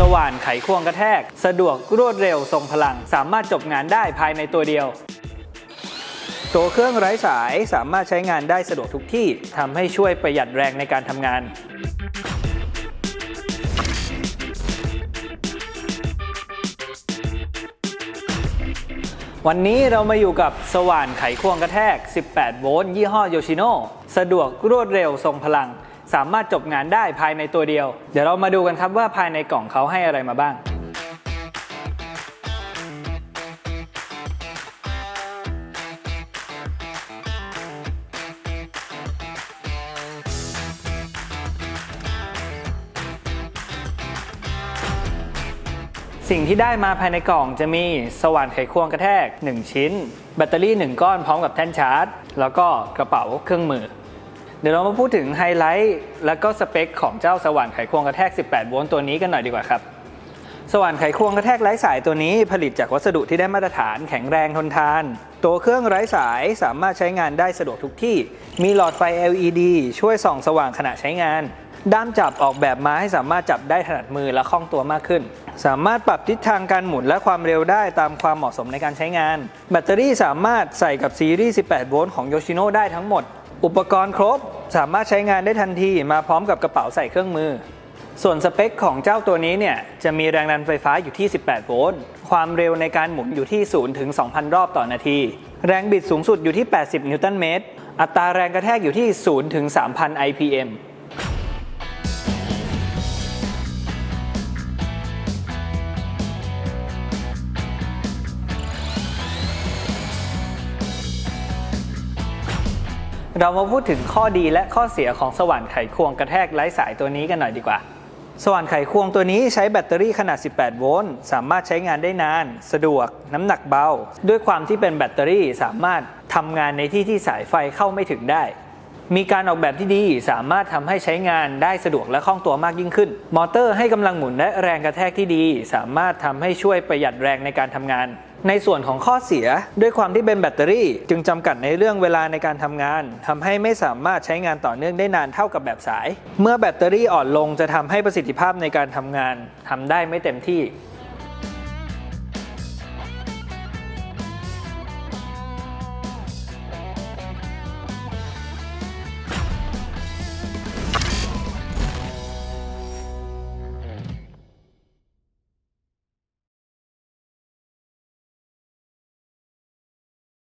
สว่านไขควงกระแทก สะดวกรวดเร็วทรงพลัง สามารถจบงานได้ภายในตัวเดียว ตัวเครื่องไร้สายสามารถใช้งานได้สะดวกทุกที่ทำให้ช่วยประหยัดแรงในการทำงานวันนี้เรามาอยู่กับสว่านไขควงกระแทก 18 โวลต์ ยี่ห้อโยชิโน สะดวกรวดเร็วทรงพลัง สามารถจบงานได้ภายในตัวเดียว เดี๋ยวเรามาดูกันครับว่าภายในกล่องเขาให้อะไรมาบ้างสิ่งที่ได้มาภายในกล่องจะมีสว่านไขควงกระแทก 1 ชิ้น แบตเตอรี่ 1 ก้อนพร้อมกับแท่นชาร์จ แล้วก็กระเป๋าเครื่องมือ เดี๋ยวเรามาพูดถึงไฮไลท์และก็สเปคของเจ้าสว่านไขควงกระแทก 18 โวลต์ตัวนี้กันหน่อยดีกว่าครับ สว่านไขควงกระแทกไร้สายตัวนี้ผลิตจากวัสดุที่ได้มาตรฐานแข็งแรงทนทาน ตัวเครื่องไร้สายสามารถใช้งานได้สะดวกทุกที่ มีหลอดไฟ LED ช่วยส่องสว่างขณะใช้งาน ด้ามจับออกแบบมาให้สามารถจับได้ถนัดมือและคล่องตัวมากขึ้น สามารถปรับทิศทางการหมุนและความเร็วได้ตามความเหมาะสมในการใช้งาน แบตเตอรี่สามารถใส่กับซีรีส์ 18 โวลต์ของ Yoshino ได้ทั้งหมด อุปกรณ์ครบสามารถใช้งานได้ทันทีมาพร้อมกับกระเป๋าใส่เครื่องมือ ส่วนสเปคของเจ้าตัวนี้เนี่ยจะมีแรงดันไฟฟ้าอยู่ที่ 18 โวลต์ ความเร็วในการหมุนอยู่ที่ 0 ถึง 2,000 รอบต่อนาที แรงบิดสูงสุดอยู่ที่ 80 นิวตันเมตร อัตราแรงกระแทกอยู่ที่ 0 ถึง 3,000 IPM เรามาพูดถึงข้อดีและข้อเสียของสว่านไขควงกระแทกไร้สายตัวนี้กันหน่อยดีกว่า สว่านไขควงตัวนี้ใช้แบตเตอรี่ขนาด 18 โวลต์ สามารถใช้งานได้นาน สะดวก น้ำหนักเบา ด้วยความที่เป็นแบตเตอรี่สามารถทำงานในที่ที่สายไฟเข้าไม่ถึงได้ มีการออกแบบที่ดีสามารถทำให้ใช้งานได้สะดวกและคล่องตัวมากยิ่งขึ้น มอเตอร์ให้กำลังหมุนและแรงกระแทกที่ดี สามารถทำให้ช่วยประหยัดแรงในการทำงานในส่วนของข้อเสียด้วยความที่เป็นแบตเตอรี่ จึงจำกัดในเรื่องเวลาในการทำงานทำให้ไม่สามารถใช้งานต่อเนื่องได้นานเท่ากับแบบสาย เมื่อแบตเตอรี่อ่อนลงจะทำให้ประสิทธิภาพในการทำงานทำได้ไม่เต็มที่